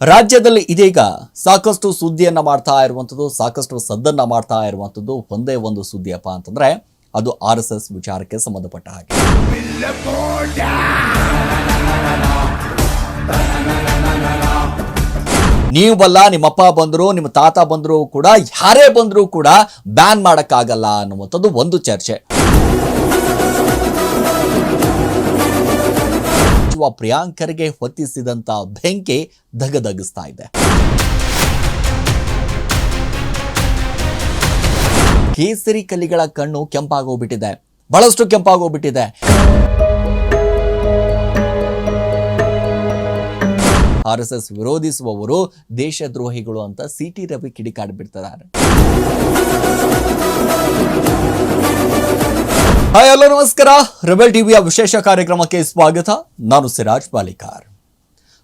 ರಾಜ್ಯದಲ್ಲಿ ಇದೀಗ ಸಾಕಷ್ಟು ಸುದ್ದಿಯನ್ನ ಮಾಡ್ತಾ ಇರುವಂಥದ್ದು ಸಾಕಷ್ಟು ಸದ್ದನ್ನ ಮಾಡ್ತಾ ಇರುವಂಥದ್ದು ಒಂದೇ ಒಂದು ಸುದ್ದಿಯಪ್ಪ ಅಂತಂದ್ರೆ ಅದು ಆರ್ ಎಸ್ ಎಸ್ ವಿಚಾರಕ್ಕೆ ಸಂಬಂಧಪಟ್ಟ ಹಾಗೆ. ನೀವು ಬಲ್ಲ ನಿಮ್ಮಪ್ಪ ಬಂದ್ರು, ನಿಮ್ಮ ತಾತ ಬಂದರೂ ಕೂಡ, ಯಾರೇ ಬಂದರೂ ಕೂಡ ಬ್ಯಾನ್ ಮಾಡೋಕ್ಕಾಗಲ್ಲ ಅನ್ನುವಂಥದ್ದು ಒಂದು ಚರ್ಚೆ. ಸಚಿವ ಪ್ರಿಯಾಂಕರ್ಗೆ ಹೊತ್ತಿಸಿದಂತ ಬೆಂಕಿ ಧಗಧಗಿಸ್ತಾ ಇದೆ. ಕೇಸರಿ ಕಲಿಗಳ ಕಣ್ಣು ಕೆಂಪಾಗೋಗ್ಬಿಟ್ಟಿದೆ. ಬಹಳಷ್ಟು ಕೆಂಪಾಗೋಗ್ಬಿಟ್ಟಿದೆ. ಆರ್ ಎಸ್ ಎಸ್ ವಿರೋಧಿಸುವವರು ದೇಶದ್ರೋಹಿಗಳು ಅಂತ ಸಿ ಟಿ ರವಿ ಕಿಡಿಕಾಡ್ಬಿಡ್ತಿದ್ದಾರೆ. ಹಾಯ್, ಹಲೋ, ನಮಸ್ಕಾರ. ರೆಬೆಲ್ ಟಿವಿಯ ವಿಶೇಷ ಕಾರ್ಯಕ್ರಮಕ್ಕೆ ಸ್ವಾಗತ. ನಾನು ಸಿರಾಜ್ ಪಾಲಿಕಾರ್.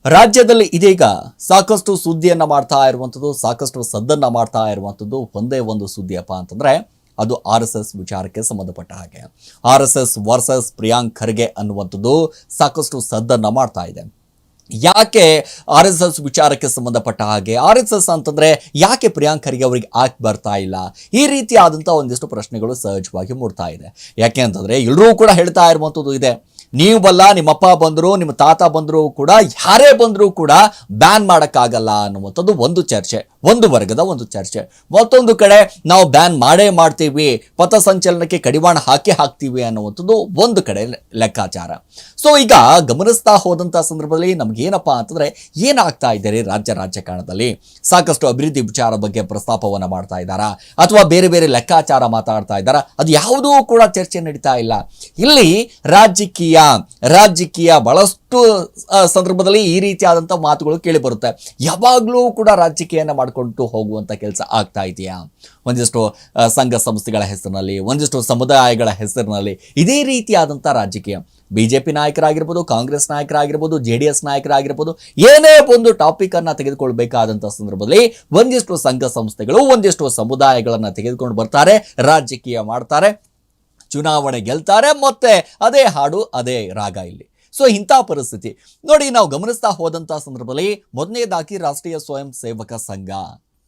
ರಾಜ್ಯದಲ್ಲಿ ಇದೀಗ ಸಾಕಷ್ಟು ಸುದ್ದಿಯನ್ನ ಮಾಡ್ತಾ ಇರುವಂಥದ್ದು ಸಾಕಷ್ಟು ಸದ್ದನ್ನ ಮಾಡ್ತಾ ಇರುವಂಥದ್ದು ಒಂದೇ ಒಂದು ಸುದ್ದಿಯಪ್ಪ ಅಂತಂದ್ರೆ, ಅದು ಆರ್ ಎಸ್ ಎಸ್ ವಿಚಾರಕ್ಕೆ ಸಂಬಂಧಪಟ್ಟ ಹಾಗೆ. R S S versus Priyank Kharge ಅನ್ನುವಂಥದ್ದು ಸಾಕಷ್ಟು ಸದ್ದನ್ನ ಮಾಡ್ತಾ ಇದೆ. ಯಾಕೆ ಆರ್ ಎಸ್ ಎಸ್ ವಿಚಾರಕ್ಕೆ ಸಂಬಂಧಪಟ್ಟ ಹಾಗೆ ಆರ್ ಎಸ್ ಎಸ್ ಅಂತಂದ್ರೆ ಯಾಕೆ ಪ್ರಿಯಾಂಕ್ ಖರ್ಗೆ ಅವರಿಗೆ ಆಕ್ ಬರ್ತಾ ಇಲ್ಲ? ಈ ರೀತಿಯಾದಂಥ ಒಂದಿಷ್ಟು ಪ್ರಶ್ನೆಗಳು ಸಹಜವಾಗಿ ಮೂಡ್ತಾ ಇದೆ. ಯಾಕೆ ಅಂತಂದ್ರೆ ಎಲ್ಲರೂ ಕೂಡ ಹೇಳ್ತಾ ಇರುವಂಥದ್ದು ಇದೆ. ನೀವು ಬಲ್ಲ ನಿಮ್ಮಪ್ಪ ಬಂದ್ರು, ನಿಮ್ಮ ತಾತ ಬಂದ್ರು ಕೂಡ, ಯಾರೇ ಬಂದರೂ ಕೂಡ ಬ್ಯಾನ್ ಮಾಡಕ್ಕಾಗಲ್ಲ ಅನ್ನುವಂಥದ್ದು ಒಂದು ಚರ್ಚೆ. ಒಂದು ವರ್ಗದ ಒಂದು ಚರ್ಚೆ. ಮತ್ತೊಂದು ಕಡೆ ನಾವು ಬ್ಯಾನ್ ಮಾಡೇ ಮಾಡ್ತೀವಿ ಪಥಸಂಚಲನಕ್ಕೆ ಕಡಿವಾಣ ಹಾಕಿ ಹಾಕ್ತೀವಿ ಅನ್ನುವಂಥದ್ದು ಒಂದು ಕಡೆ ಲೆಕ್ಕಾಚಾರ. ಸೊ ಈಗ ಗಮನಿಸ್ತಾ ಹೋದಂಥ ಸಂದರ್ಭದಲ್ಲಿ ನಮಗೇನಪ್ಪ ಅಂತಂದ್ರೆ ಏನಾಗ್ತಾ ಇದೆ ರೀ ರಾಜ್ಯ ರಾಜಕಾರಣದಲ್ಲಿ? ಸಾಕಷ್ಟು ಅಭಿವೃದ್ಧಿ ವಿಚಾರ ಬಗ್ಗೆ ಪ್ರಸ್ತಾಪವನ್ನು ಮಾಡ್ತಾ ಇದ್ದಾರಾ? ಅಥವಾ ಬೇರೆ ಬೇರೆ ಲೆಕ್ಕಾಚಾರ ಮಾತಾಡ್ತಾ ಇದ್ದಾರಾ? ಅದು ಯಾವುದೂ ಕೂಡ ಚರ್ಚೆ ನಡೀತಾ ಇಲ್ಲ. ಇಲ್ಲಿ ರಾಜಕೀಯ ರಾಜಕೀಯ ಬಹಳಷ್ಟು ಸಂದರ್ಭದಲ್ಲಿ ಈ ರೀತಿಯಾದಂಥ ಮಾತುಗಳು ಕೇಳಿ ಬರುತ್ತೆ. ಯಾವಾಗಲೂ ಕೂಡ ರಾಜಕೀಯನ ಮಾಡಿಕೊಂಡು ಹೋಗುವಂಥ ಕೆಲಸ ಆಗ್ತಾ ಇದೆಯಾ? ಒಂದಿಷ್ಟು ಸಂಘ ಸಂಸ್ಥೆಗಳ ಹೆಸರಿನಲ್ಲಿ, ಒಂದಿಷ್ಟು ಸಮುದಾಯಗಳ ಹೆಸರಿನಲ್ಲಿ ಇದೇ ರೀತಿಯಾದಂಥ ರಾಜಕೀಯ. ಬಿ ಜೆ ಪಿ ನಾಯಕರಾಗಿರ್ಬೋದು, ಕಾಂಗ್ರೆಸ್ ನಾಯಕರಾಗಿರ್ಬೋದು ಜೆ ಡಿ ಎಸ್ ನಾಯಕರಾಗಿರ್ಬೋದು, ಏನೇ ಒಂದು ಟಾಪಿಕ್ ಅನ್ನ ತೆಗೆದುಕೊಳ್ಬೇಕಾದಂಥ ಸಂದರ್ಭದಲ್ಲಿ ಒಂದಿಷ್ಟು ಸಂಘ ಸಂಸ್ಥೆಗಳು, ಒಂದಿಷ್ಟು ಸಮುದಾಯಗಳನ್ನ ತೆಗೆದುಕೊಂಡು ಬರ್ತಾರೆ, ರಾಜಕೀಯ ಮಾಡ್ತಾರೆ, ಚುನಾವಣೆ ಗೆಲ್ತಾರೆ, ಮತ್ತೆ ಅದೇ ಹಾಡು, ಅದೇ ರಾಗ ಇಲ್ಲಿ. ಸೊ ಇಂಥ ಪರಿಸ್ಥಿತಿ. ನೋಡಿ, ನಾವು ಗಮನಿಸ್ತಾ ಹೋದಂಥ ಸಂದರ್ಭದಲ್ಲಿ ಮೊದಲನೇದಾಗಿ ರಾಷ್ಟ್ರೀಯ ಸ್ವಯಂ ಸೇವಕ ಸಂಘ.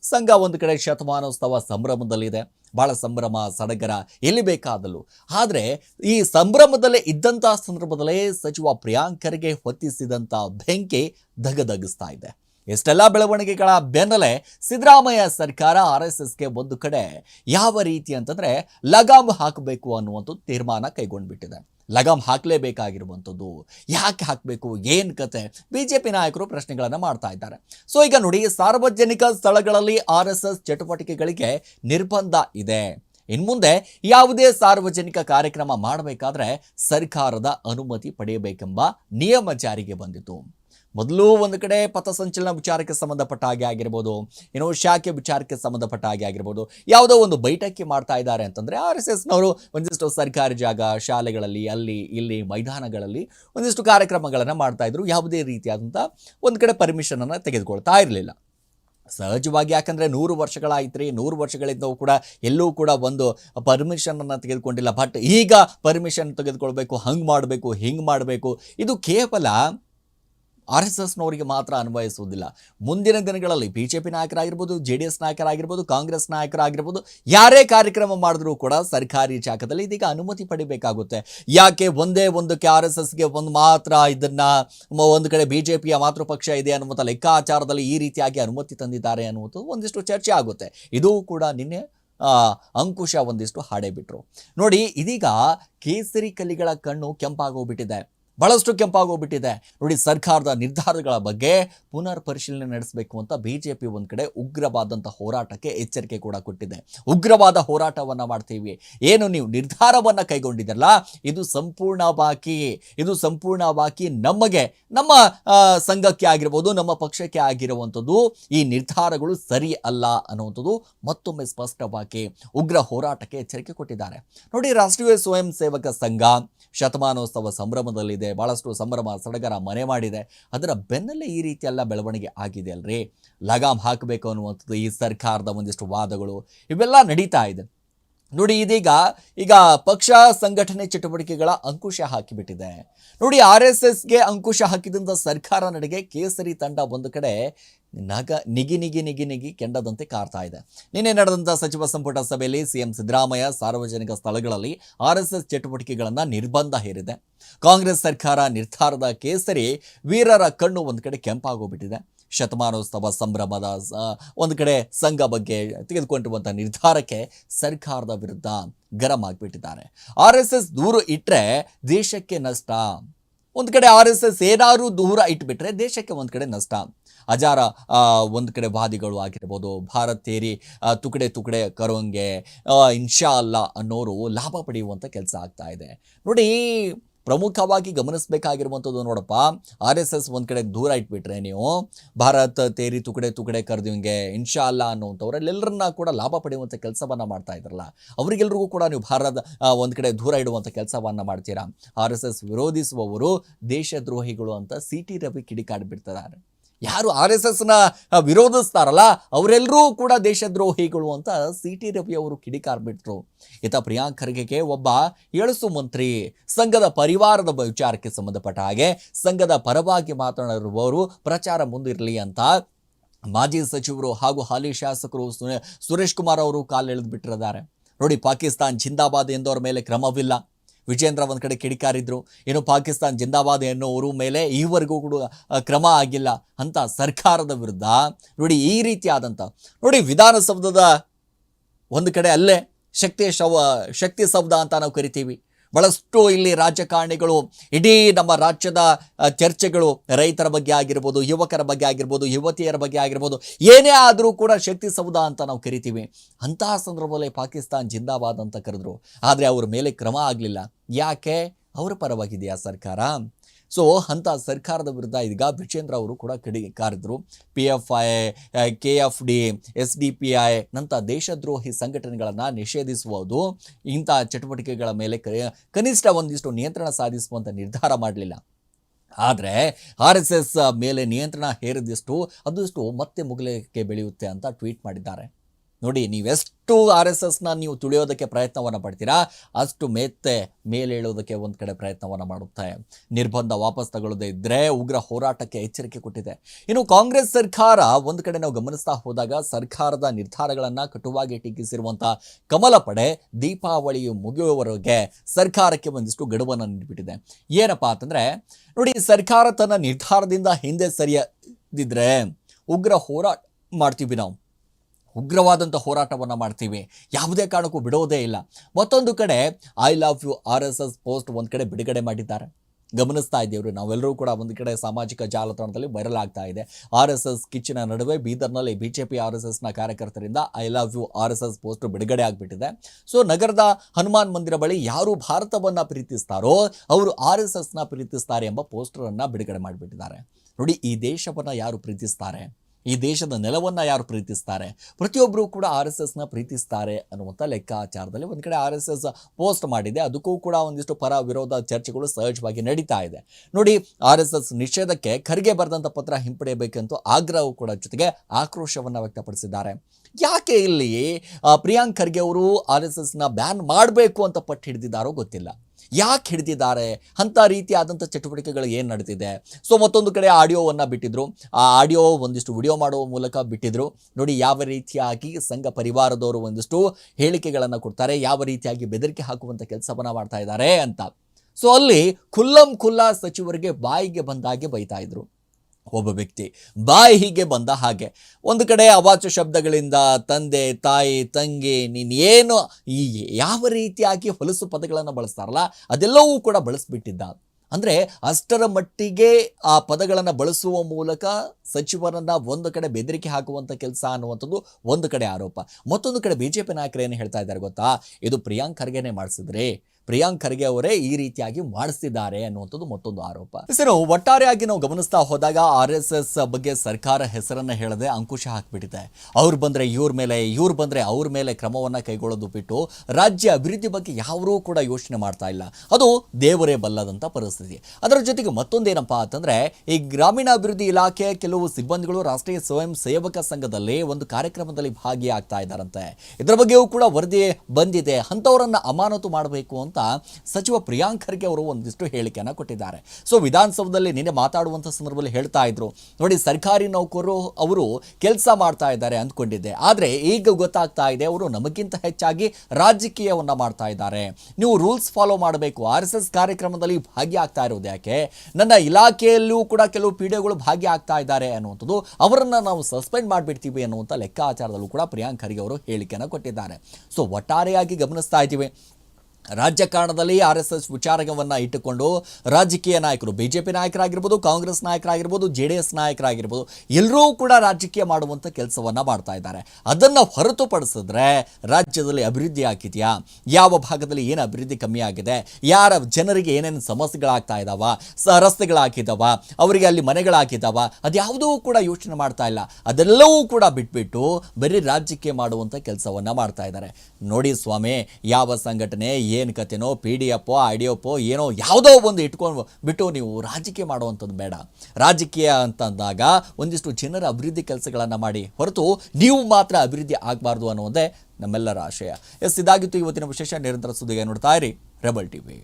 ಸಂಘ ಒಂದು ಕಡೆ ಶತಮಾನೋತ್ಸವ ಸಂಭ್ರಮದಲ್ಲಿದೆ. ಬಹಳ ಸಂಭ್ರಮ, ಸಡಗರ ಎಲ್ಲಿ ಬೇಕಾದಲ್ಲೂ. ಆದರೆ, ಈ ಸಂಭ್ರಮದಲ್ಲೇ ಇದ್ದಂಥ ಸಂದರ್ಭದಲ್ಲೇ ಸಚಿವ ಪ್ರಿಯಾಂಕರ್ಗೆ ಹೊತ್ತಿಸಿದಂಥ ಬೆಂಕಿ ಧಗಧಗಿಸ್ತಾ ಇದೆ. ಎಷ್ಟೆಲ್ಲ ಬೆಳವಣಿಗೆಗಳ ಬೆನ್ನಲ್ಲೇ ಸಿದ್ದರಾಮಯ್ಯ ಸರ್ಕಾರ ಆರ್ ಎಸ್ ಎಸ್ಗೆ ಒಂದು ಕಡೆ ಯಾವ ರೀತಿ ಅಂತಂದ್ರೆ ಲಗಾಮ್ ಹಾಕಬೇಕು ಅನ್ನುವಂಥ ತೀರ್ಮಾನ ಕೈಗೊಂಡ್ಬಿಟ್ಟಿದೆ. ಲಗಾಮ್ ಹಾಕಲೇಬೇಕಾಗಿರುವಂಥದ್ದು, ಯಾಕೆ ಹಾಕಬೇಕು, ಏನು ಕತೆ? ಬಿ ಜೆ ಪಿ ನಾಯಕರು ಪ್ರಶ್ನೆಗಳನ್ನು ಮಾಡ್ತಾ ಇದ್ದಾರೆ. ಸೊ ಈಗ ನೋಡಿ, ಸಾರ್ವಜನಿಕ ಸ್ಥಳಗಳಲ್ಲಿ ಆರ್ ಎಸ್ ಎಸ್ ಚಟುವಟಿಕೆಗಳಿಗೆ ನಿರ್ಬಂಧ ಇದೆ. ಇನ್ಮುಂದೆ ಯಾವುದೇ ಸಾರ್ವಜನಿಕ ಕಾರ್ಯಕ್ರಮ ಮಾಡಬೇಕಾದ್ರೆ ಸರ್ಕಾರದ ಅನುಮತಿ ಪಡೆಯಬೇಕೆಂಬ ನಿಯಮ ಜಾರಿಗೆ ಬಂದಿತು ಮೊದಲು ಒಂದು ಕಡೆ ಪಥಸಂಚಲನ ವಿಚಾರಕ್ಕೆ ಸಂಬಂಧಪಟ್ಟ ಹಾಗೆ ಆಗಿರ್ಬೋದು, ಏನೋ ಶಾಖೆ ವಿಚಾರಕ್ಕೆ ಸಂಬಂಧಪಟ್ಟ ಹಾಗೆ ಆಗಿರ್ಬೋದು, ಯಾವುದೋ ಒಂದು ಬೈಠಕ್ಕೆ ಮಾಡ್ತಾ ಇದ್ದಾರೆ ಅಂತಂದರೆ ಆರ್ ಎಸ್ ಎಸ್ನವರು ಒಂದಿಷ್ಟು ಸರ್ಕಾರಿ ಜಾಗ, ಶಾಲೆಗಳಲ್ಲಿ, ಅಲ್ಲಿ, ಇಲ್ಲಿ, ಮೈದಾನಗಳಲ್ಲಿ ಒಂದಿಷ್ಟು ಕಾರ್ಯಕ್ರಮಗಳನ್ನು ಮಾಡ್ತಾ ಇದ್ರು. ಯಾವುದೇ ರೀತಿಯಾದಂಥ ಒಂದು ಕಡೆ ಪರ್ಮಿಷನನ್ನು ತೆಗೆದುಕೊಳ್ತಾ ಇರಲಿಲ್ಲ. ಸಹಜವಾಗಿ ಯಾಕಂದರೆ ನೂರು ವರ್ಷಗಳಾಯ್ತು ರೀ ನೂರು ವರ್ಷಗಳಿಂದ ಕೂಡ ಎಲ್ಲೂ ಕೂಡ ಒಂದು ಪರ್ಮಿಷನನ್ನು ತೆಗೆದುಕೊಂಡಿಲ್ಲ. ಬಟ್ ಈಗ ಪರ್ಮಿಷನ್ ತೆಗೆದುಕೊಳ್ಬೇಕು, ಹಂಗೆ ಮಾಡಬೇಕು, ಹಿಂಗೆ ಮಾಡಬೇಕು, ಇದು ಕೇವಲ ಆರ್ ಎಸ್ ಎಸ್ನವರಿಗೆ ಮಾತ್ರ ಅನ್ವಯಿಸುವುದಿಲ್ಲ. ಮುಂದಿನ ದಿನಗಳಲ್ಲಿ ಬಿ ಜೆ ಪಿ ನಾಯಕರಾಗಿರ್ಬೋದು ಜೆ ಡಿ ಎಸ್ ನಾಯಕರಾಗಿರ್ಬೋದು, ಕಾಂಗ್ರೆಸ್ ನಾಯಕರಾಗಿರ್ಬೋದು, ಯಾರೇ ಕಾರ್ಯಕ್ರಮ ಮಾಡಿದ್ರೂ ಕೂಡ ಸರ್ಕಾರಿ ಜಾಗದಲ್ಲಿ ಇದೀಗ ಅನುಮತಿ ಪಡಿಬೇಕಾಗುತ್ತೆ. ಯಾಕೆ ಒಂದೇ ಒಂದಕ್ಕೆ ಆರ್ ಎಸ್ ಎಸ್ಗೆ ಒಂದು ಮಾತ್ರ ಇದನ್ನ ಒಂದು ಕಡೆ ಬಿ ಜೆ ಪಿಯ ಮಾತೃಪಕ್ಷ ಇದೆ ಅನ್ನುವಂಥ ಲೆಕ್ಕಾಚಾರದಲ್ಲಿ ಈ ರೀತಿಯಾಗಿ ಅನುಮತಿ ತಂದಿದ್ದಾರೆ ಅನ್ನುವುದು ಒಂದಿಷ್ಟು ಚರ್ಚೆ ಆಗುತ್ತೆ. ಇದು ಕೂಡ ನಿನ್ನೆ ಅಂಕುಶ ಒಂದಿಷ್ಟು ಹಾಡೇ ಬಿಟ್ರು. ನೋಡಿ, ಇದೀಗ ಕೇಸರಿ ಕಲಿಗಳ ಕಣ್ಣು ಕೆಂಪಾಗೋಗ್ಬಿಟ್ಟಿದೆ. ಬಹಳಷ್ಟು ಕೆಂಪಾಗೋಗ್ಬಿಟ್ಟಿದೆ. ನೋಡಿ, ಸರ್ಕಾರದ ನಿರ್ಧಾರಗಳ ಬಗ್ಗೆ ಪುನರ್ ಪರಿಶೀಲನೆ ನಡೆಸಬೇಕು ಅಂತ ಬಿ ಜೆ ಪಿ ಒಂದು ಕಡೆ ಉಗ್ರವಾದಂಥ ಹೋರಾಟಕ್ಕೆ ಎಚ್ಚರಿಕೆ ಕೂಡ ಕೊಟ್ಟಿದೆ. ಉಗ್ರವಾದ ಹೋರಾಟವನ್ನ ಮಾಡ್ತೀವಿ. ಏನು ನೀವು ನಿರ್ಧಾರವನ್ನ ಕೈಗೊಂಡಿದ್ದಲ್ಲ ಇದು ಸಂಪೂರ್ಣವಾಗಿ ಇದು ಸಂಪೂರ್ಣವಾಗಿ ನಮಗೆ, ನಮ್ಮ ಸಂಘಕ್ಕೆ ಆಗಿರ್ಬೋದು, ನಮ್ಮ ಪಕ್ಷಕ್ಕೆ ಆಗಿರುವಂಥದ್ದು ಈ ನಿರ್ಧಾರಗಳು ಸರಿ ಅಲ್ಲ ಅನ್ನುವಂಥದ್ದು ಮತ್ತೊಮ್ಮೆ ಸ್ಪಷ್ಟವಾಗಿ ಉಗ್ರ ಹೋರಾಟಕ್ಕೆ ಎಚ್ಚರಿಕೆ ಕೊಟ್ಟಿದ್ದಾರೆ. ನೋಡಿ, ರಾಷ್ಟ್ರೀಯ ಸ್ವಯಂ ಸೇವಕ ಸಂಘ ಶತಮಾನೋತ್ಸವ ಸಂಭ್ರಮದಲ್ಲಿದೆ. ಬಹಳಷ್ಟು ಸಂಭ್ರಮ, ಸಡಗರ ಮನೆ ಮಾಡಿದೆ. ಅದರ ಬೆನ್ನಲ್ಲೇ ಈ ರೀತಿ ಎಲ್ಲ ಬೆಳವಣಿಗೆ ಆಗಿದೆ ಅಲ್ರಿ? ಲಗಾಮ್ ಹಾಕಬೇಕು ಅನ್ನುವಂಥದ್ದು ಈ ಸರ್ಕಾರದ ಒಂದಿಷ್ಟು ವಾದಗಳು, ಇವೆಲ್ಲ ನಡೀತಾ ಇದೆ. ನೋಡಿ, ಇದೀಗ, ಈಗ ಪಕ್ಷ ಸಂಘಟನೆ ಚಟುವಟಿಕೆಗಳ ಅಂಕುಶ ಹಾಕಿಬಿಟ್ಟಿದೆ. ನೋಡಿ, ಆರ್ ಎಸ್ ಎಸ್ಗೆ ಅಂಕುಶ ಹಾಕಿದಂಥ ಸರ್ಕಾರ ನಡೆಗೆ ಕೇಸರಿ ತಂಡ ಒಂದು ಕಡೆ ನಗ, ನಿಗಿ ನಿಗಿ ನಿಗಿ ನಿಗಿ ಕೆಂಡದಂತೆ ಕಾರ್ತಾ ಇದೆ. ನಿನ್ನೆ ನಡೆದಂಥ ಸಚಿವ ಸಂಪುಟ ಸಭೆಯಲ್ಲಿ ಸಿಎಂ ಸಿದ್ದರಾಮಯ್ಯ ಸಾರ್ವಜನಿಕ ಸ್ಥಳಗಳಲ್ಲಿ ಆರ್ ಎಸ್ ಎಸ್ ಚಟುವಟಿಕೆಗಳನ್ನು ನಿರ್ಬಂಧ ಹೇರಿದೆ. ಕಾಂಗ್ರೆಸ್ ಸರ್ಕಾರ ನಿರ್ಧಾರದ ಕೇಸರಿ ವೀರರ ಕಣ್ಣು ಒಂದು ಕಡೆ ಕೆಂಪಾಗೋಗ್ಬಿಟ್ಟಿದೆ. ಶತಮಾನೋತ್ಸವ ಸಂಭ್ರಮದ ಒಂದು ಕಡೆ ಸಂಘ ಬಗ್ಗೆ ತೆಗೆದುಕೊಂಡಿರುವಂಥ ನಿರ್ಧಾರಕ್ಕೆ ಸರ್ಕಾರದ ವಿರುದ್ಧ ಗರಂ ಆಗಿಬಿಟ್ಟಿದ್ದಾರೆ. ಆರ್ ಎಸ್ ಎಸ್ ದೂರ ಇಟ್ಟರೆ ದೇಶಕ್ಕೆ ನಷ್ಟ. ಒಂದು ಕಡೆ ಆರ್ ಎಸ್ ಎಸ್ ಏನಾದರೂ ದೂರ ಇಟ್ಬಿಟ್ರೆ ದೇಶಕ್ಕೆ ಒಂದು ಕಡೆ ನಷ್ಟ. ಹಜಾರ ಒಂದು ಕಡೆ ವಾದಿಗಳು ಆಗಿರ್ಬೋದು, ಭಾರತ್ ತೇರಿ ತುಕಡೆ ತುಕಡೆ ಕರೋಂಗೆ ಇನ್ಶಾ ಅಲ್ಲ ಅನ್ನೋರು ಲಾಭ ಪಡೆಯುವಂಥ ಕೆಲಸ ಆಗ್ತಾ ಇದೆ. ನೋಡಿ ಪ್ರಮುಖವಾಗಿ ಗಮನಿಸಬೇಕಾಗಿರುವಂಥದ್ದು ನೋಡಪ್ಪ, ಆರ್ ಎಸ್ ಎಸ್ ಒಂದು ಕಡೆ ದೂರ ಇಟ್ಬಿಟ್ರೆ ನೀವು, ಭಾರತ ತೇರಿ ತುಕಡೆ ತುಕಡೆ ಕರೆದಿವಂಗೆ ಇನ್ಶಾ ಅಲ್ಲ ಅನ್ನುವಂಥವ್ರಲ್ಲೆಲ್ಲರನ್ನ ಕೂಡ ಲಾಭ ಪಡೆಯುವಂಥ ಕೆಲಸವನ್ನು ಮಾಡ್ತಾ ಇದ್ರಲ್ಲ, ಅವರಿಗೆಲ್ರಿಗೂ ಕೂಡ ನೀವು ಭಾರತ ಒಂದು ಕಡೆ ದೂರ ಇಡುವಂಥ ಕೆಲಸವನ್ನ ಮಾಡ್ತೀರಾ? ಆರ್ ಎಸ್ ಎಸ್ ವಿರೋಧಿಸುವವರು ದೇಶದ್ರೋಹಿಗಳು ಅಂತ ಸಿ ಟಿ ರವಿ ಕಿಡಿಕಾಡ್ಬಿಡ್ತಿದ್ದಾರೆ. ಯಾರು ಆರ್ ಎಸ್ ಎಸ್ನ ವಿರೋಧಿಸ್ತಾರಲ್ಲ, ಅವರೆಲ್ಲರೂ ಕೂಡ ದೇಶದ್ರೋಹಿಗಳು ಅಂತ ಸಿ ಟಿ ರವಿ ಅವರು ಕಿಡಿಕಾರ್ಬಿಟ್ರು ಇತ ಪ್ರಿಯಾಂಕ್ ಖರ್ಗೆಗೆ ಒಬ್ಬ ಎಳಸು ಮಂತ್ರಿ, ಸಂಘದ ಪರಿವಾರದ ವಿಚಾರಕ್ಕೆ ಸಂಬಂಧಪಟ್ಟ ಹಾಗೆ ಸಂಘದ ಪರವಾಗಿ ಮಾತನಾಡಿರುವವರು ಪ್ರಚಾರ ಮುಂದಿರಲಿ ಅಂತ ಮಾಜಿ ಸಚಿವರು ಹಾಗೂ ಹಾಲಿ ಶಾಸಕರು ಸುರೇಶ್ ಕುಮಾರ್ ಅವರು ಕಾಲೆಳೆದು ಬಿಟ್ಟಿದ್ದಾರೆ ನೋಡಿ, ಪಾಕಿಸ್ತಾನ್ ಜಿಂದಾಬಾದ್ ಎಂದವರ ಮೇಲೆ ಕ್ರಮವಿಲ್ಲ. ವಿಜೇಂದ್ರ ಒಂದು ಕಡೆ ಕಿಡಿಕಾರಿದ್ರು, ಏನು ಪಾಕಿಸ್ತಾನ್ ಜಿಂದಾಬಾದ್ ಎನ್ನುವರು ಮೇಲೆ ಈವರೆಗೂ ಕೂಡ ಕ್ರಮ ಆಗಿಲ್ಲ ಅಂತ ಸರ್ಕಾರದ ವಿರುದ್ಧ. ನೋಡಿ, ಈ ರೀತಿಯಾದಂಥ ನೋಡಿ, ವಿಧಾನಸೌಧದ ಒಂದು ಕಡೆ ಅಲ್ಲೇ ಶಕ್ತಿ ಶವ, ಶಕ್ತಿ ಸೌಧ ಅಂತ ನಾವು ಕರಿತೀವಿ. ಬಹಳಷ್ಟು ಇಲ್ಲಿ ರಾಜಕಾರಣಿಗಳು, ಇಡೀ ನಮ್ಮ ರಾಜ್ಯದ ಚರ್ಚೆಗಳು ರೈತರ ಬಗ್ಗೆ ಆಗಿರ್ಬೋದು, ಯುವಕರ ಬಗ್ಗೆ ಆಗಿರ್ಬೋದು, ಯುವತಿಯರ ಬಗ್ಗೆ ಆಗಿರ್ಬೋದು, ಏನೇ ಆದರೂ ಕೂಡ ಶಕ್ತಿ ಸೌಧ ಅಂತ ನಾವು ಕರಿತೀವಿ. ಅಂತಹ ಸಂದರ್ಭದಲ್ಲಿ ಪಾಕಿಸ್ತಾನ್ ಜಿಂದಾಬಾದ್ ಅಂತ ಕರೆದ್ರು. ಆದರೆ ಅವ್ರ ಮೇಲೆ ಕ್ರಮ ಆಗಲಿಲ್ಲ. ಯಾಕೆ? ಅವರ ಪರವಾಗಿದೆಯಾ ಸರ್ಕಾರ? ಸೊ ಅಂಥ ಸರ್ಕಾರದ ವಿರುದ್ಧ ಈಗ ಭಿಕ್ಷೇಂದ್ರ ಅವರು ಕೂಡ ಕಡಿ ಕಾರಿದ್ರು. P F I K F D S D P I ನಂಥ ದೇಶದ್ರೋಹಿ ಸಂಘಟನೆಗಳನ್ನು ನಿಷೇಧಿಸುವುದು, ಇಂಥ ಚಟುವಟಿಕೆಗಳ ಮೇಲೆ ಕನಿಷ್ಠ ಒಂದಿಷ್ಟು ನಿಯಂತ್ರಣ ಸಾಧಿಸುವಂಥ ನಿರ್ಧಾರ ಮಾಡಲಿಲ್ಲ. ಆದರೆ, ಆರ್ ಎಸ್ ಎಸ್ ಮೇಲೆ ನಿಯಂತ್ರಣ ಹೇರಿದಷ್ಟು, ಅದಷ್ಟು ಮತ್ತೆ ಮುಗಲಕ್ಕೆ ಬೆಳೆಯುತ್ತೆ ಅಂತ ಟ್ವೀಟ್ ಮಾಡಿದ್ದಾರೆ. ನೋಡಿ, ನೀವೆಷ್ಟು ಆರ್ ಎಸ್ ಎಸ್ನ ನೀವು ತುಳಿಯೋದಕ್ಕೆ ಪ್ರಯತ್ನವನ್ನು ಪಡ್ತೀರಾ? ಅಷ್ಟು ಮೇತ್ತೆ ಮೇಲೇಳೋದಕ್ಕೆ ಒಂದು ಕಡೆ ಪ್ರಯತ್ನವನ್ನು ಮಾಡುತ್ತೆ. ನಿರ್ಬಂಧ ವಾಪಸ್ ತಗೊಳ್ಳದೇ ಇದ್ದರೆ ಉಗ್ರ ಹೋರಾಟಕ್ಕೆ ಎಚ್ಚರಿಕೆ ಕೊಟ್ಟಿದೆ. ಇನ್ನು ಕಾಂಗ್ರೆಸ್ ಸರ್ಕಾರ ಒಂದು ಕಡೆ ನಾವು ಗಮನಿಸ್ತಾ ಹೋದಾಗ ಸರ್ಕಾರದ ನಿರ್ಧಾರಗಳನ್ನು ಕಟುವಾಗಿ ಟೀಕಿಸಿರುವಂಥ ಕಮಲ ಪಡೆ ದೀಪಾವಳಿಯು ಮುಗಿಯುವವರೆಗೆ ಸರ್ಕಾರಕ್ಕೆ ಒಂದಿಷ್ಟು ಗಡುವನ್ನು ನೀಡಿಬಿಟ್ಟಿದೆ. ಏನಪ್ಪಾ ಅಂತಂದರೆ, ನೋಡಿ ಸರ್ಕಾರ ತನ್ನ ನಿರ್ಧಾರದಿಂದ ಹಿಂದೆ ಸರಿಯದಿದ್ದರೆ ಉಗ್ರ ಹೋರಾಟ ಮಾಡ್ತೀವಿ ನಾವು. ಉಗ್ರವಾದಂಥ ಹೋರಾಟವನ್ನು ಮಾಡ್ತೀವಿ. ಯಾವುದೇ ಕಾರಣಕ್ಕೂ ಬಿಡೋದೇ ಇಲ್ಲ. ಮತ್ತೊಂದು ಕಡೆ I love you R S S post ಒಂದು ಕಡೆ ಬಿಡುಗಡೆ ಮಾಡಿದ್ದಾರೆ. ಗಮನಿಸ್ತಾ ಇದ್ದೀವ್ರಿ, ನಾವೆಲ್ಲರೂ ಕೂಡ ಒಂದು ಕಡೆ ಸಾಮಾಜಿಕ ಜಾಲತಾಣದಲ್ಲಿ ವೈರಲ್ ಆಗ್ತಾ ಇದೆ. ಆರ್ ಎಸ್ ಎಸ್ ಕಿಚ್ಚಿನ ನಡುವೆ ಬೀದರ್ನಲ್ಲಿ B J P R S ಎಸ್ನ ಕಾರ್ಯಕರ್ತರಿಂದ I love you R S S post ಬಿಡುಗಡೆ ಆಗಿಬಿಟ್ಟಿದೆ. ಸೊ ನಗರದ ಹನುಮಾನ್ ಮಂದಿರ ಬಳಿ ಯಾರು ಭಾರತವನ್ನು ಪ್ರೀತಿಸ್ತಾರೋ, ಅವರು ಆರ್ ಎಸ್ ಎಸ್ನ ಪ್ರೀತಿಸ್ತಾರೆ ಎಂಬ ಪೋಸ್ಟರನ್ನು ಬಿಡುಗಡೆ ಮಾಡಿಬಿಟ್ಟಿದ್ದಾರೆ. ನೋಡಿ, ಈ ದೇಶವನ್ನು ಯಾರು ಪ್ರೀತಿಸ್ತಾರೆ? ಈ ದೇಶದ ನೆಲವನ್ನು ಯಾರು ಪ್ರೀತಿಸ್ತಾರೆ? ಪ್ರತಿಯೊಬ್ಬರೂ ಕೂಡ ಆರ್ ಎಸ್ ಎಸ್ನ ಪ್ರೀತಿಸ್ತಾರೆ ಅನ್ನುವಂಥ ಲೆಕ್ಕಾಚಾರದಲ್ಲಿ ಒಂದು ಕಡೆ ಆರ್ ಎಸ್ ಎಸ್ ಪೋಸ್ಟ್ ಮಾಡಿದೆ. ಅದಕ್ಕೂ ಕೂಡ ಒಂದಿಷ್ಟು ಪರ ವಿರೋಧ ಚರ್ಚೆಗಳು ಸಹಜವಾಗಿ ನಡೀತಾ ಇದೆ. ನೋಡಿ, ಆರ್ ಎಸ್ ಎಸ್ ನಿಷೇಧಕ್ಕೆ ಖರ್ಗೆ ಬರೆದಂಥ ಪತ್ರ ಹಿಂಪಡೆಯಬೇಕೆಂದು ಆಗ್ರಹವು ಕೂಡ ಜೊತೆಗೆ ಆಕ್ರೋಶವನ್ನು ವ್ಯಕ್ತಪಡಿಸಿದ್ದಾರೆ. ಯಾಕೆ ಇಲ್ಲಿ ಪ್ರಿಯಾಂಕ್ ಖರ್ಗೆ ಅವರು ಆರ್ ಎಸ್ ಎಸ್ನ ಬ್ಯಾನ್ ಮಾಡಬೇಕು ಅಂತ ಪಟ್ಟು ಹಿಡಿದಿದ್ದಾರೋ ಗೊತ್ತಿಲ್ಲ. ಯಾಕೆ ಹಿಡಿದಿದ್ದಾರೆ? ಅಂಥ ರೀತಿಯಾದಂಥ ಚಟುವಟಿಕೆಗಳು ಏನು ನಡೀತಿದೆ ಸೊ ಮತ್ತೊಂದು ಕಡೆ ಆಡಿಯೋವನ್ನು ಬಿಟ್ಟಿದ್ರು. ಆ ಆಡಿಯೋ ಒಂದಿಷ್ಟು ವಿಡಿಯೋ ಮಾಡುವ ಮೂಲಕ ಬಿಟ್ಟಿದ್ರು. ನೋಡಿ, ಯಾವ ರೀತಿಯಾಗಿ ಸಂಘ ಪರಿವಾರದವರು ಒಂದಿಷ್ಟು ಹೇಳಿಕೆಗಳನ್ನು ಕೊಡ್ತಾರೆ, ಯಾವ ರೀತಿಯಾಗಿ ಬೆದರಿಕೆ ಹಾಕುವಂಥ ಕೆಲಸವನ್ನು ಮಾಡ್ತಾ ಇದ್ದಾರೆ ಅಂತ. ಸೊ ಅಲ್ಲಿ ಖುಲ್ಲಂ ಖುಲ್ಲಾ ಸಚಿವರಿಗೆ ಬಾಯಿಗೆ ಬಂದಾಗೆ ಬೈತಾ ಇದ್ರು. ಒಬ್ಬ ವ್ಯಕ್ತಿ ಬಾಯಿ ಹೀಗೆ ಬಂದ ಹಾಗೆ. ಒಂದು ಕಡೆ ಅವಾಚ್ಯ ಶಬ್ದಗಳಿಂದ, ತಂದೆ, ತಾಯಿ, ತಂಗಿ ನೀನು ಏನು ಈ ಯಾವ ರೀತಿಯಾಗಿ ಹೊಲಸು ಪದಗಳನ್ನು ಬಳಸ್ತಾರಲ್ಲ, ಅದೆಲ್ಲವೂ ಕೂಡ ಬಳಸ್ಬಿಟ್ಟಿದ್ದ. ಅಂದರೆ ಅಷ್ಟರ ಮಟ್ಟಿಗೆ ಆ ಪದಗಳನ್ನು ಬಳಸುವ ಮೂಲಕ ಸಚಿವರನ್ನು ಒಂದು ಕಡೆ ಬೆದರಿಕೆ ಹಾಕುವಂಥ ಕೆಲಸ ಅನ್ನುವಂಥದ್ದು ಒಂದು ಕಡೆ ಆರೋಪ. ಮತ್ತೊಂದು ಕಡೆ ಬಿ ಜೆ ಪಿ ನಾಯಕರು ಏನು ಹೇಳ್ತಾ ಇದ್ದಾರೆ ಗೊತ್ತಾ? ಇದು ಪ್ರಿಯಾಂಕ್ ಖರ್ಗೆನೇ ಮಾಡಿಸಿದ್ರಿ ಪ್ರಿಯಾಂಕ್ ಖರ್ಗೆ ಅವರೇ ಈ ರೀತಿಯಾಗಿ ಮಾಡಿಸ್ತಿದ್ದಾರೆ ಅನ್ನುವಂಥದ್ದು ಮತ್ತೊಂದು ಆರೋಪ. ಸರ್, ಒಟ್ಟಾರೆಯಾಗಿ ನಾವು ಗಮನಿಸ್ತಾ ಹೋದಾಗ ಆರ್ ಎಸ್ ಎಸ್ ಬಗ್ಗೆ ಸರ್ಕಾರ ಹೆಸರನ್ನ ಹೇಳದೆ ಅಂಕುಶ ಹಾಕ್ಬಿಟ್ಟಿದೆ. ಅವ್ರು ಬಂದ್ರೆ ಇವ್ರ ಮೇಲೆ, ಇವ್ರು ಬಂದ್ರೆ ಅವ್ರ ಮೇಲೆ ಕ್ರಮವನ್ನ ಕೈಗೊಳ್ಳೋದು ಬಿಟ್ಟು ರಾಜ್ಯ ಅಭಿವೃದ್ಧಿ ಬಗ್ಗೆ ಯಾರೂ ಕೂಡ ಯೋಚನೆ ಮಾಡ್ತಾ ಇಲ್ಲ. ಅದು ದೇವರೇ ಬಲ್ಲದಂತ ಪರಿಸ್ಥಿತಿ. ಅದರ ಜೊತೆಗೆ ಮತ್ತೊಂದೇನಪ್ಪಾ ಅಂತಂದ್ರೆ, ಈ ಗ್ರಾಮೀಣಾಭಿವೃದ್ಧಿ ಇಲಾಖೆ ಕೆಲವು ಸಿಬ್ಬಂದಿಗಳು ರಾಷ್ಟ್ರೀಯ ಸ್ವಯಂ ಸೇವಕ ಸಂಘದಲ್ಲಿ ಒಂದು ಕಾರ್ಯಕ್ರಮದಲ್ಲಿ ಭಾಗಿಯಾಗ್ತಾ ಇದ್ದಾರಂತೆ. ಇದರ ಬಗ್ಗೆಯೂ ಕೂಡ ವರದಿ ಬಂದಿದೆ. ಅಂಥವರನ್ನ ಅಮಾನತು ಮಾಡಬೇಕು ಅಂತ ಸಚಿವ ಪ್ರಿಯಾಂಕ್ ಖರ್ಗೆ ಅವರು ಒಂದಿಷ್ಟು ಹೇಳಿಕೆಯನ್ನು ಕೊಟ್ಟಿದ್ದಾರೆ. ಸೊ ವಿಧಾನಸೌಧದಲ್ಲಿ ನಿನ್ನೆ ಮಾತಾಡುವಂಥ ಸಂದರ್ಭದಲ್ಲಿ ಹೇಳ್ತಾ ಇದ್ರು. ನೋಡಿ, ಸರ್ಕಾರಿ ನೌಕರರು ಅವರು ಕೆಲಸ ಮಾಡ್ತಾ ಇದ್ದಾರೆ ಅಂದ್ಕೊಂಡಿದ್ದೆ. ಆದರೆ ಈಗ ಗೊತ್ತಾಗ್ತಾ ಇದೆ, ಅವರು ನಮಗಿಂತ ಹೆಚ್ಚಾಗಿ ರಾಜಕೀಯವನ್ನು ಮಾಡ್ತಾ ಇದ್ದಾರೆ. ನೀವು ರೂಲ್ಸ್ ಫಾಲೋ ಮಾಡಬೇಕು. ಆರ್ ಕಾರ್ಯಕ್ರಮದಲ್ಲಿ ಭಾಗಿಯಾಗ್ತಾ ಇರೋದು ಯಾಕೆ? ನನ್ನ ಇಲಾಖೆಯಲ್ಲೂ ಕೂಡ ಕೆಲವು ಪೀಡಿಯೋಗಳು ಭಾಗಿಯಾಗ್ತಾ ಇದ್ದಾರೆ ಅನ್ನುವಂಥದ್ದು ಅವರನ್ನು ನಾವು ಸಸ್ಪೆಂಡ್ ಮಾಡಿಬಿಡ್ತೀವಿ ಅನ್ನುವಂಥ ಲೆಕ್ಕಾಚಾರದಲ್ಲೂ ಕೂಡ ಪ್ರಿಯಾಂಕ್ ಖರ್ಗೆ ಅವರು ಹೇಳಿಕೆಯನ್ನು ಕೊಟ್ಟಿದ್ದಾರೆ. ಸೊ ಒಟ್ಟಾರೆಯಾಗಿ ಗಮನಿಸ್ತಾ ಇದ್ದೀವಿ. ರಾಜಕಾರಣದಲ್ಲಿ ಆರ್ ಎಸ್ ಎಸ್ ವಿಚಾರವನ್ನು ಇಟ್ಟುಕೊಂಡು ರಾಜಕೀಯ ನಾಯಕರು ಬಿ ಜೆ ಪಿ ನಾಯಕರಾಗಿರ್ಬೋದು, ಕಾಂಗ್ರೆಸ್ ನಾಯಕರಾಗಿರ್ಬೋದು, ಜೆ ಡಿ ಎಸ್ ನಾಯಕರಾಗಿರ್ಬೋದು, ಎಲ್ಲರೂ ಕೂಡ ರಾಜಕೀಯ ಮಾಡುವಂಥ ಕೆಲಸವನ್ನು ಮಾಡ್ತಾ ಇದ್ದಾರೆ. ಅದನ್ನು ಹೊರತುಪಡಿಸಿದ್ರೆ ರಾಜ್ಯದಲ್ಲಿ ಅಭಿವೃದ್ಧಿ ಆಗಿದೆಯಾ? ಯಾವ ಭಾಗದಲ್ಲಿ ಏನು ಅಭಿವೃದ್ಧಿ ಕಮ್ಮಿ ಆಗಿದೆ? ಯಾರ ಜನರಿಗೆ ಏನೇನು ಸಮಸ್ಯೆಗಳಾಗ್ತಾ ಇದ್ದಾವ ಸ, ರಸ್ತೆಗಳಾಗಿದ್ದಾವ? ಅವರಿಗೆ ಅಲ್ಲಿ ಮನೆಗಳಾಗಿದ್ದಾವ? ಅದ್ಯಾವುದೂ ಕೂಡ ಯೋಚನೆ ಮಾಡ್ತಾ ಇಲ್ಲ. ಅದೆಲ್ಲವೂ ಕೂಡ ಬಿಟ್ಬಿಟ್ಟು ಬರೀ ರಾಜಕೀಯ ಮಾಡುವಂಥ ಕೆಲಸವನ್ನು ಮಾಡ್ತಾ ಇದ್ದಾರೆ. ನೋಡಿ ಸ್ವಾಮಿ, ಯಾವ ಸಂಘಟನೆ ಏನು ಕತೆನೋ ಪಿ ಡಿ ಎಫೋ ಐ ಡಿ ಎಫೋ ಏನೋ ಯಾವುದೋ ಒಂದು ಇಟ್ಕೊಂಡು ಬಿಟ್ಟು ನೀವು ರಾಜಕೀಯ ಮಾಡುವಂಥದ್ದು ಬೇಡ. ರಾಜಕೀಯ ಅಂತಂದಾಗ ಒಂದಿಷ್ಟು ಜನರ ಅಭಿವೃದ್ಧಿ ಕೆಲಸಗಳನ್ನು ಮಾಡಿ. ಹೊರತು ನೀವು ಮಾತ್ರ ಅಭಿವೃದ್ಧಿ ಆಗಬಾರ್ದು ಅನ್ನೋದೇ ನಮ್ಮೆಲ್ಲರ ಆಶಯ. ಎಸ್, ಇದಾಗಿತ್ತು ಇವತ್ತಿನ ವಿಶೇಷ ನಿರಂತರ ಸುದ್ದಿಗೆ ನೋಡ್ತಾ ಇರಿ ರೆಬಲ್ ಟಿವಿ